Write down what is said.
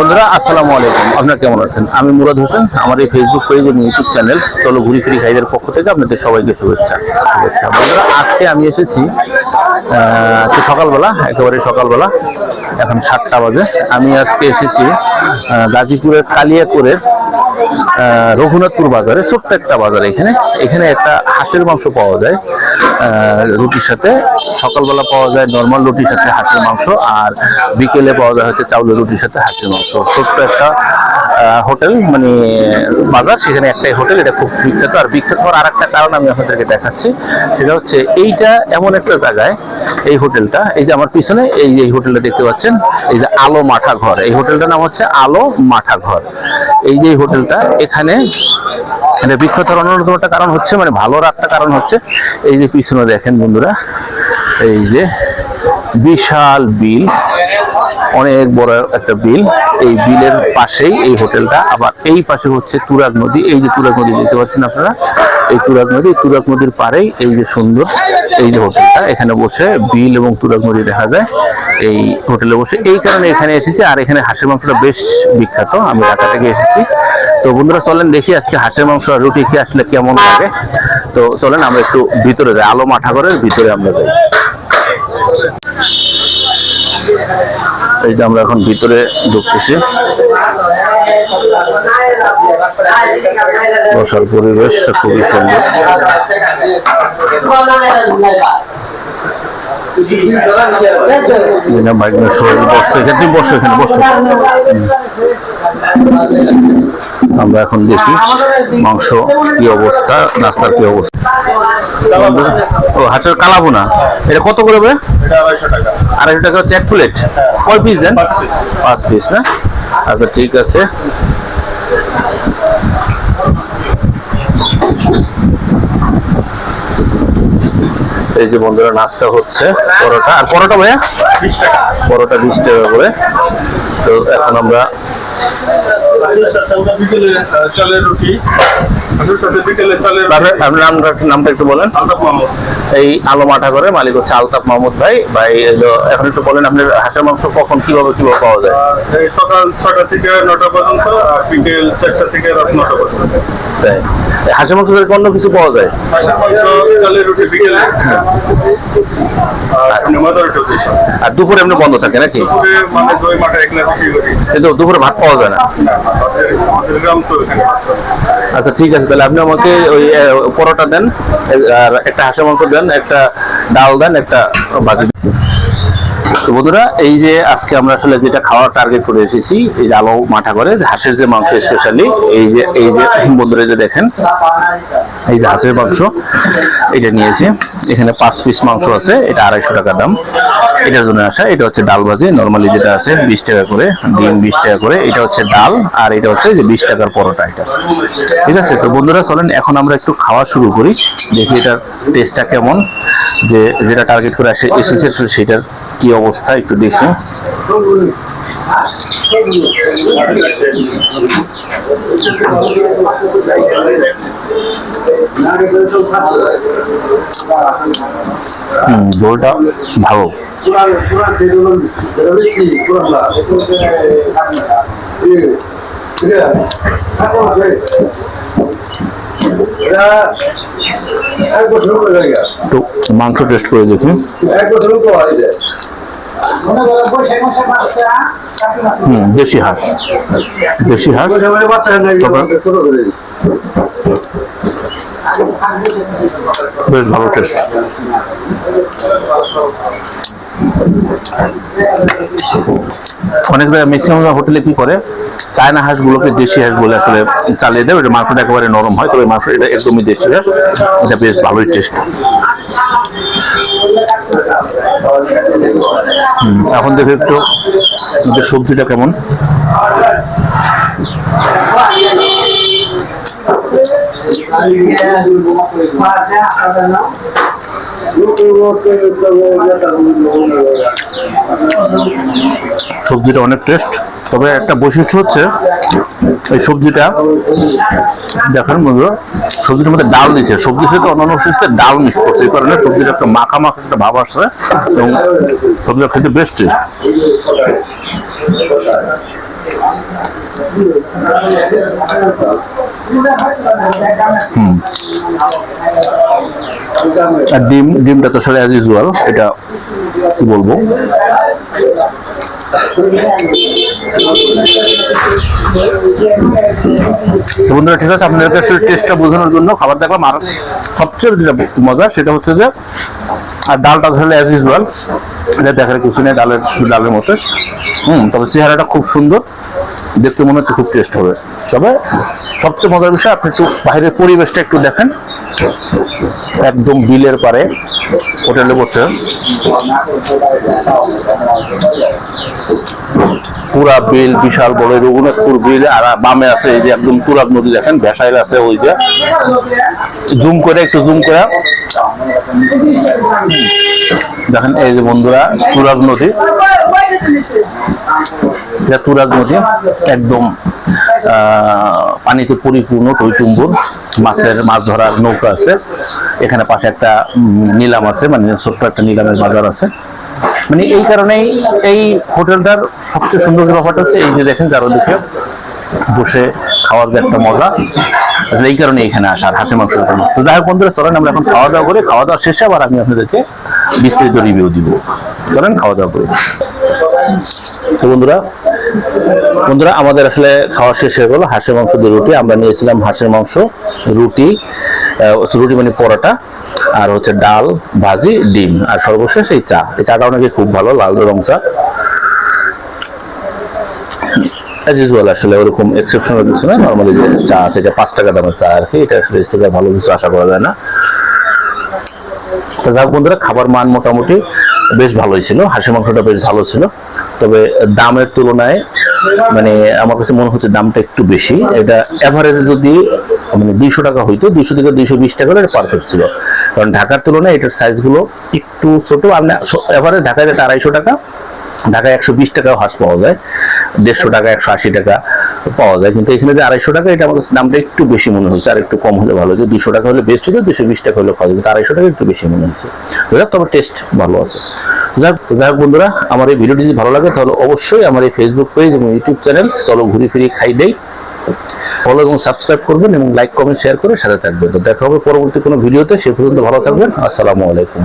বন্ধুরা, আসসালামু আলাইকুম। আপনারা কেমন আছেন? আমি মুরাদ হোসেন, আমার এই ফেসবুক পেজ এবং ইউটিউব চ্যানেল চলো ঘুরি ফিরি খাইদের পক্ষ থেকে আপনাদের সবাইকে শুভেচ্ছা। শুভেচ্ছা। বন্ধুরা, আজকে আমি এসেছি আজকে সকালবেলা, একেবারে সকালবেলা, এখন সাতটা বাজে। আমি আজকে এসেছি গাজীপুরের কালিয়াপুরের রঘুনাথপুর বাজারে, ছোট্ট একটা বাজার এখানে। এখানে একটা হাঁসের মাংস পাওয়া যায়। রুটির সাথে সকালবেলা পাওয়া যায় নর্মাল রুটির সাথে হাঁসের মাংস আর বিকেলে পাওয়া যায় হচ্ছে চাউলের রুটির সাথে হাঁসের মাংস। ছোট্ট একটা হোটেল মানে বাজার, সেখানে একটাই হোটেল, এটা খুব বিখ্যাত। আর বিখ্যাত হওয়ার আর একটা কারণ আমি আপনাদেরকে দেখাচ্ছি, সেটা হচ্ছে এইটা এমন একটা জায়গায়, এই হোটেলটা, এই যে আমার পিছনে, এই যে হোটেলটা দেখতে পাচ্ছেন, এই যে আলো মাঠা ঘর। এই হোটেলটার নাম হচ্ছে আলো মাঠা ঘর। এই যে হোটেলটা, এখানে এটা বিখ্যাত অন্যতম একটা কারণ হচ্ছে মানে ভালোর একটা কারণ হচ্ছে, এই যে পিছনে দেখেন বন্ধুরা, এই যে বিশাল বিল। অনেক বড় একটা বিল। এই বিলের পাশেই এই হোটেলটা। আবার এই পাশে হচ্ছে তুরাগ নদী। এই যে তুরাগ নদী দেখতে পাচ্ছেন আপনারা? এই তুরাগ নদী তুরাগ নদীর পাড়েই এই যে সুন্দর এই যে হোটেলটা। এখানে বসে বিল এবং তুরাগ নদী দেখা যায়। এই হোটেলে বসে এই কারণে এখানে এসেছি। আর এখানে হাঁসের মাংসটা বেশ বিখ্যাত। আমি ঢাকা থেকে এসেছি। তো বন্ধুরা, চলেন দেখি আজকে হাঁসের মাংস আর রুটি খেয়ে আসলে কেমন লাগে। তো চলেন আমরা একটু ভিতরে যাই। আলো মাঠাগরের ভিতরে আমরা যাই। এই যে আমরা এখন ভিতরে ঢুকতেছি। বসার পরিবেশটা খুবই সুন্দর। না বাইক নিয়ে সবাই বসছে। এখানে বসো এখানে বসো। আমরা এখন দেখি মাংস কি অবস্থা নাস্তার কি অবস্থা। ও হাঁসের কালাবো না। এটা কত করে হবে আড়াইশো টাকা। হচ্ছে এক প্লেট। কয় পিস দেন? পাঁচ পাঁচ পিস না? আচ্ছা ঠিক আছে। এই যে বন্ধুরা নাস্তা হচ্ছে পরোটা। আর পরোটা ভাইয়া? পরোটা বিশ টাকা করে। তো এখন আমরা চালের রুটি আপনার নামটা নামটা একটু বলেন। এই আলো মাঠা করে মালিক হচ্ছে আলতাফ মাহমুদ ভাই। ভাই এখন একটু বলেন আপনার হাঁসের মাংস কখন কীভাবে কীভাবে পাওয়া যায়? সকাল ছটা থেকে নটা পর্যন্ত আর বিকেল চারটা থেকে রাত নটা পর্যন্ত। তাই। হাঁসের মাংস ছাড়া অন্য কিছু পাওয়া যায়? বিকেলে। আর দুপুরে এমনি বন্ধ থাকে নাকি? মানে কিন্তু দুপুরে ভাত পাওয়া যায় না। আচ্ছা ঠিক আছে তাহলে আপনি আমাকে ওই পরোটা দেন আর একটা হাঁসের মাংস দেন একটা ডাল দেন একটা ভাজি। তো বন্ধুরা, এই যে আজকে আমরা আসলে যেটা খাওয়ার টার্গেট করে এসেছি, এই যে আলো মাঠা করে হাঁসের যে মাংস স্পেশালি এই যে এই যে বন্ধুরা যে দেখেন, এই যে হাঁসের মাংস, এটা নিয়েছি। এখানে পাঁচ পিস মাংস আছে, এটা আড়াইশো টাকা দাম। এটার জন্য আসা, এটা হচ্ছে ডাল ভাজি নর্মালি যেটা আছে বিশ টাকা করে, ডিম বিশ টাকা করে, এটা হচ্ছে ডাল, আর এটা হচ্ছে যে বিশ টাকার পরোটা এটা। ঠিক আছে, তো বন্ধুরা চলেন, এখন আমরা একটু খাওয়া শুরু করি, দেখি এটার টেস্টটা কেমন, যে যেটা টার্গেট করে আসে, এসেছে সেটার কি অবস্থা একটু দেখি। ঝোলটা ভালো। তো মাংস টেস্ট করে দেখি। হুম দেশি হাঁস। দেশি হাঁস। বেশ ভালো টেস্ট অনেক জায়গায় ম্যাক্সিমাম হোটেলে কি করে? চায়না হাঁসগুলোকে দেশি হাঁস বলে আসলে চালিয়ে দেয় এটা মাংসটা একেবারে নরম হয়, তবে মাংস এটা একদমই দেশি হাঁস, এটা বেশ ভালোই টেস্ট এখন দেখে একটু সবজিটা কেমন। সবজিটা অনেক টেস্ট তবে একটা বৈশিষ্ট্য হচ্ছে এই সবজিটা, দেখেন বন্ধুরা, সবজিটার মধ্যে ডাল দিচ্ছে সবজির সাথে অন্যান্য সবজিতে ডাল মিক্স করছে, এই কারণে সবজিটা একটা মাখা মাখা একটা ভাব আসছে এবং সবজিটা খেতে বেশ টেস্ট আর ডিম, ডিমটা তো আসলে অ্যাজ ইউজুয়াল এটা কি বলব? বন্ধুরা, ঠিক আছে, আপনাদেরকে আসলে টেস্টটা বোঝানোর জন্য খাবার দেখলাম, আর সবচেয়ে যেটা মজা সেটা হচ্ছে যে, আর ডালটা ধরলে অ্যাজ ইউজুয়াল এটা দেখার কিছু নেই, ডালের ডালের মতো। হুম, তবে চেহারাটা খুব সুন্দর। দেখতে মনে হচ্ছে খুব টেস্ট হবে। তবে সবচেয়ে মজার বিষয়, আপনি একটু বাইরের পরিবেশটা একটু দেখেন। একদম বিলের পারে হোটেলে বসে। পুরা বিল, বিশাল বড় রঘুনাথপুর বিল, আর বামে আছে এই যে একদম তুরাগ নদী, দেখেন, ভেসাইল আছে ওই যে। জুম করে, একটু জুম করে। দেখেন, এই যে বন্ধুরা, তুরাগ নদী। এটা তুরাগ নদী, একদম পানিতে পরিপূর্ণ টইটুম্বুর মাছের, মাছ ধরার নৌকা আছে। এখানে পাশে একটা নিলাম আছে মানে ছোট্ট একটা নিলামের বাজার আছে। মানে এই কারণেই এই হোটেলটার সবচেয়ে সুন্দর ব্যাপারটা হচ্ছে এই যে দেখেন চারদিকে বসে খাওয়ার একটা মজা। এই কারণে এখানে আসার হাসি মাংসের জন্য তো যাই হোক বন্ধুরা, চলেন আমরা এখন খাওয়া দাওয়া করে। খাওয়া দাওয়া শেষে আবার আমি আপনাদেরকে বিস্তারিত রিভিউ দিব। চলেন খাওয়া দাওয়া করে। তো বন্ধুরা বন্ধুরা, আমাদের আসলে খাওয়া শেষ হয়ে গেলো। হাঁসের মাংস দিয়ে রুটি। আমরা নিয়েছিলাম হাঁসের মাংস, রুটি রুটি মানে পরোটা, আর হচ্ছে ডাল, ভাজি, ডিম, আর সর্বশেষ এই চা। এই চাটাও নাকি খুব ভালো, লাল রং চা। অ্যাজ ইউজুয়াল আসলে ওরকম এক্সেপশনাল কিছু না নর্মালি যে চা আছে, এটা পাঁচ টাকা দামের চা আর কি, এটা আসলে এর থেকে ভালো কিছু আশা করা যায় না। তো যাক বন্ধুরা, খাবার মান মোটামুটি বেশ ভালোই ছিল হাঁসি মাংসটা বেশ ভালো ছিল। তবে দামের তুলনায় মানে আমার কাছে মনে হচ্ছে দামটা একটু বেশি। এটা এভারেজে যদি মানে দুইশো টাকা হইতো, দুইশো থেকে দুইশো বিশ টাকা হলে পারফেক্ট ছিল। কারণ ঢাকার তুলনায় এটার সাইজগুলো একটু ছোট আপনি এভারেজ ঢাকায় যেটা আড়াইশো টাকা, ঢাকায় একশো বিশ টাকাও হাঁস পাওয়া যায়। দেড়শো টাকা, একশো আশি টাকা পাওয়া যায়। কিন্তু এখানে যে আড়াইশো টাকা, এটা আমাদের দামটা একটু বেশি মনে হয়েছে আর একটু কম হলে ভালো। হতো দুশো টাকা হলে বেস্ট হতো দুশো বিশ টাকা হলে খাওয়া কিন্তু আড়াইশো টাকা একটু বেশি মনে হয়েছে তবে টেস্ট ভালো আছে। যাক যাই হোক বন্ধুরা, আমার এই ভিডিওটি যদি ভালো লাগে, তাহলে অবশ্যই আমার এই ফেসবুক পেজ এবং ইউটিউব চ্যানেল চলো ঘুরি ফিরি খাই দেই। ফলো এবং সাবস্ক্রাইব করবেন এবং লাইক কমেন্ট শেয়ার করে সাথে থাকবেন। তো দেখা হবে পরবর্তী কোনো ভিডিওতে, সে পর্যন্ত ভালো থাকবেন। আসসালামু আলাইকুম।